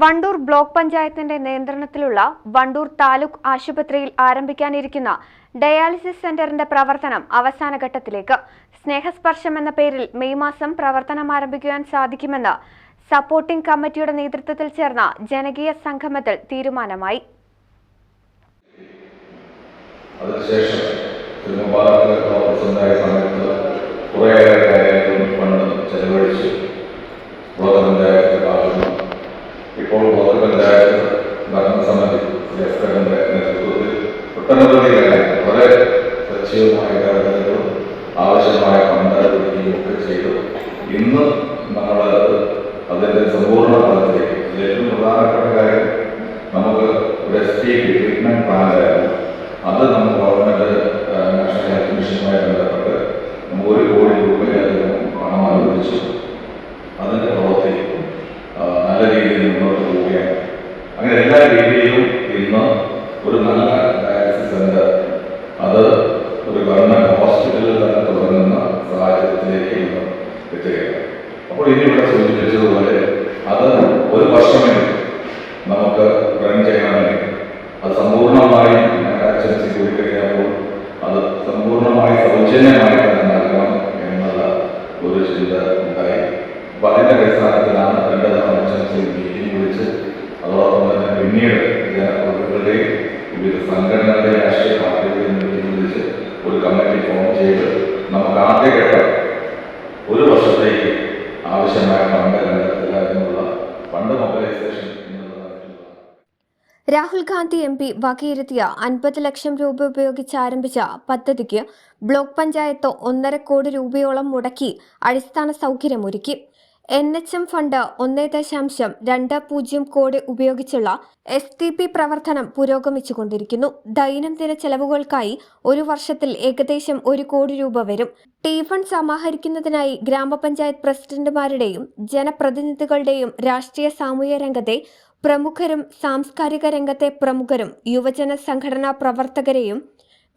Wandoor block പഞ്ചായത്തിന്റെ നിയന്ത്രണത്തിലുള്ള വണ്ടൂർ താലൂക്ക് ആശുപത്രിയിൽ ആരംഭിക്കാനിരിക്കുന്ന ഡയാലിസിസ് സെന്ററിന്റെ പ്രവർത്തനം അവസാന ഘട്ടത്തിലേക്ക്. സ്നേഹസ്പർശം എന്ന പേരിൽ മെയ് മാസം പ്രവർത്തനം ആരംഭിക്കുവാൻ സാധിക്കുമെന്ന് സപ്പോർട്ടിംഗ് കമ്മിറ്റിയുടെ നേതൃത്വത്തിൽ ചേർന്ന ജനകീയ സംഗമത്തിൽ തീരുമാനമായി. അതിനുശേഷം ബ്ലോക്ക് പഞ്ചായത്ത് ഭരണസമിതി ജയസ്കറിന്റെ നേതൃത്വത്തിൽ ഒട്ടനവധി വളരെ സജീവമായ കാര്യങ്ങളും ആവശ്യമായ ഫണ്ട് ഒക്കെ ചെയ്തു. ഇന്ന് നമ്മൾ അതിന്റെ സമ്പൂർണ ഏറ്റവും പ്രധാനപ്പെട്ട നമുക്ക് ഒരു എസ് ടി പ്ലാനായിരുന്നു അത് നമ്മൾ അങ്ങനെ എല്ലാ രീതിയിലും ഇന്ന് ഒരു നല്ല പിന്നീട് ജനപ്രതിനിധികളുടെയും വിവിധ സംഘടനകളുടെ രാഷ്ട്രീയ പാർട്ടികളെ സംബന്ധിച്ച് ഒരു കമ്മിറ്റി ഫോം ചെയ്ത് നമുക്ക് ആദ്യഘട്ടം ഒരു വർഷത്തേക്ക് ആവശ്യമായ ഫണ്ട് കണ്ടെത്തുക എന്നുള്ള fund mobilisation Rahul Gandhi M P വകയിരുത്തിയ അൻപത് ലക്ഷം രൂപ ഉപയോഗിച്ച് ആരംഭിച്ച പദ്ധതിക്ക് ബ്ലോക്ക് പഞ്ചായത്ത് ഒന്നര കോടി രൂപയോളം മുടക്കി അടിസ്ഥാന സൗകര്യമൊരുക്കി. എൻ എച്ച് എം ഫണ്ട് ഒന്നേ ദശാംശം രണ്ട് പൂജ്യം കോടി ഉപയോഗിച്ചുള്ള എസ് ടി പി പ്രവർത്തനം പുരോഗമിച്ചുകൊണ്ടിരിക്കുന്നു. ദൈനംദിന ചെലവുകൾക്കായി ഒരു വർഷത്തിൽ ഏകദേശം ഒരു കോടി രൂപ വരും. ടി ഫണ്ട് സമാഹരിക്കുന്നതിനായി ഗ്രാമപഞ്ചായത്ത് പ്രസിഡന്റുമാരുടെയും ജനപ്രതിനിധികളുടെയും രാഷ്ട്രീയ സാമൂഹ്യ രംഗത്തെ പ്രമുഖരും സാംസ്കാരിക രംഗത്തെ പ്രമുഖരും യുവജന സംഘടനാ പ്രവർത്തകരെയും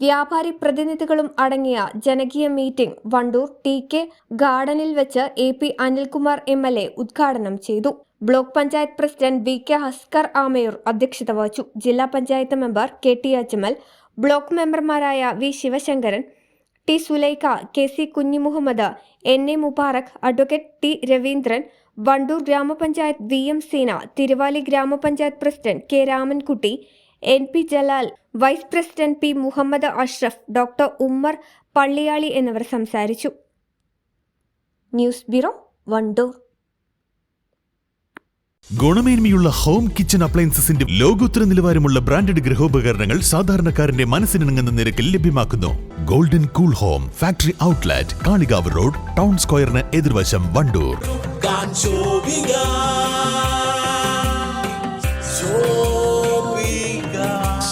വ്യാപാരി പ്രതിനിധികളും അടങ്ങിയ ജനകീയ മീറ്റിംഗ് വണ്ടൂർ ടി കെ ഗാർഡനിൽ വെച്ച് A P Anilkumar M L A ഉദ്ഘാടനം ചെയ്തു. Block panchayat president V K Haskar Amayur അധ്യക്ഷത വഹിച്ചു. ജില്ലാ panchayat member K T Ajmal block മെമ്പർമാരായ V Sivasankaran T Sulaikha K C Kunjimuhammad N A Mubarak advocate T Raveendran Wandoor ഗ്രാമപഞ്ചായത്ത് V M Seena Thiruvali ഗ്രാമപഞ്ചായത്ത് president K Ramankutty N P Jalal vice president P Muhammad Ashraf doctor Ummer Palliyali എന്നിവർ സംസാരിച്ചു. News bureau Wandoor. ഗുണമേന്മയുള്ള home kitchen അപ്ലയൻസസിന്റെ ലോകോത്തര നിലവാരമുള്ള branded ഗൃഹോപകരണങ്ങൾ സാധാരണക്കാരന്റെ മനസ്സിനിണങ്ങുന്ന നിരക്കിൽ ലഭ്യമാക്കുന്നു. Golden cool home factory outlet Kalikavu road town സ്ക്വയറിന് എതിർവശം Wandoor.